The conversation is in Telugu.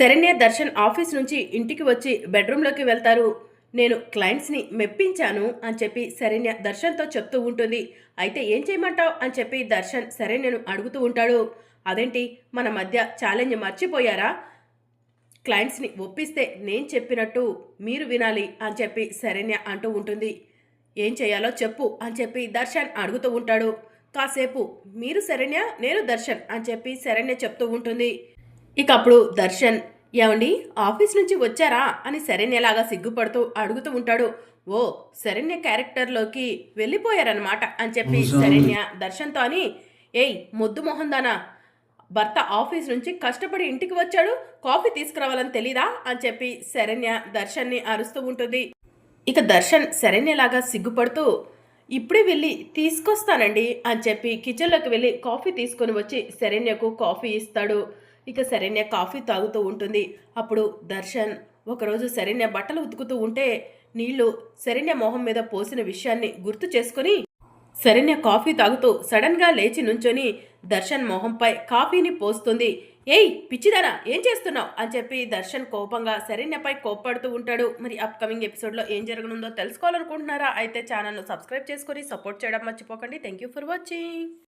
శరణ్య దర్శన్ ఆఫీస్ నుంచి ఇంటికి వచ్చి బెడ్రూమ్లోకి వెళ్తారు. నేను క్లయింట్స్ని మెప్పించాను అని చెప్పి శరణ్య దర్శన్తో చెప్తూ ఉంటుంది. అయితే ఏం చేయమంటావు? అని చెప్పి దర్శన్ శరణ్యను అడుగుతూ ఉంటాడు. అదేంటి? మన మధ్య ఛాలెంజ్ మర్చిపోయారా? క్లయింట్స్ని ఒప్పిస్తే నేను చెప్పినట్టు మీరు వినాలి అని చెప్పి శరణ్య అంటూ ఉంటుంది. ఏం చేయాలో చెప్పు అని చెప్పి దర్శన్ అడుగుతూ ఉంటాడు. కాసేపు మీరు శరణ్య నేను దర్శన్ అని చెప్పి శరణ్య చెప్తూ ఉంటుంది. ఇక అప్పుడు దర్శన్ ఏమండి ఆఫీస్ నుంచి వచ్చారా? అని శరణ్యలాగా సిగ్గుపడుతూ అడుగుతూ ఉంటాడు. ఓ శరణ్య క్యారెక్టర్లోకి వెళ్ళిపోయారనమాట అని చెప్పి శరణ్య దర్శన్తో అని ఏయ్ మొద్దు మొహందానా భర్త ఆఫీస్ నుంచి కష్టపడి ఇంటికి వచ్చాడు కాఫీ తీసుకురావాలని తెలీదా? అని చెప్పి శరణ్య దర్శన్ని అరుస్తూ ఉంటుంది. ఇక దర్శన్ శరణ్యలాగా సిగ్గుపడుతూ ఇప్పుడే వెళ్ళి తీసుకొస్తానండి అని చెప్పి కిచెన్లోకి వెళ్ళి కాఫీ తీసుకొని వచ్చి శరణ్యకు కాఫీ ఇస్తాడు. ఇక శరణ్య కాఫీ తాగుతూ ఉంటుంది. అప్పుడు దర్శన్ ఒకరోజు శరణ్య బట్టలు ఉతుకుతూ ఉంటే నీళ్ళు శరణ్య మొహం మీద పోసిన విషయాన్ని గుర్తు చేసుకొని శరణ్య కాఫీ తాగుతూ సడన్గా లేచి నుంచొని దర్శన్ మొహంపై కాఫీని పోస్తుంది. ఏయ్ పిచ్చిదానా ఏం చేస్తున్నావు? అని చెప్పి దర్శన్ కోపంగా శరణ్యపై కోప్పడుతూ ఉంటాడు. మరి అప్కమింగ్ ఎపిసోడ్లో ఏం జరగనుందో తెలుసుకోవాలనుకుంటున్నారా? అయితే ఛానల్ను సబ్స్క్రైబ్ చేసుకొని సపోర్ట్ చేయడం మర్చిపోకండి. Thank you for watching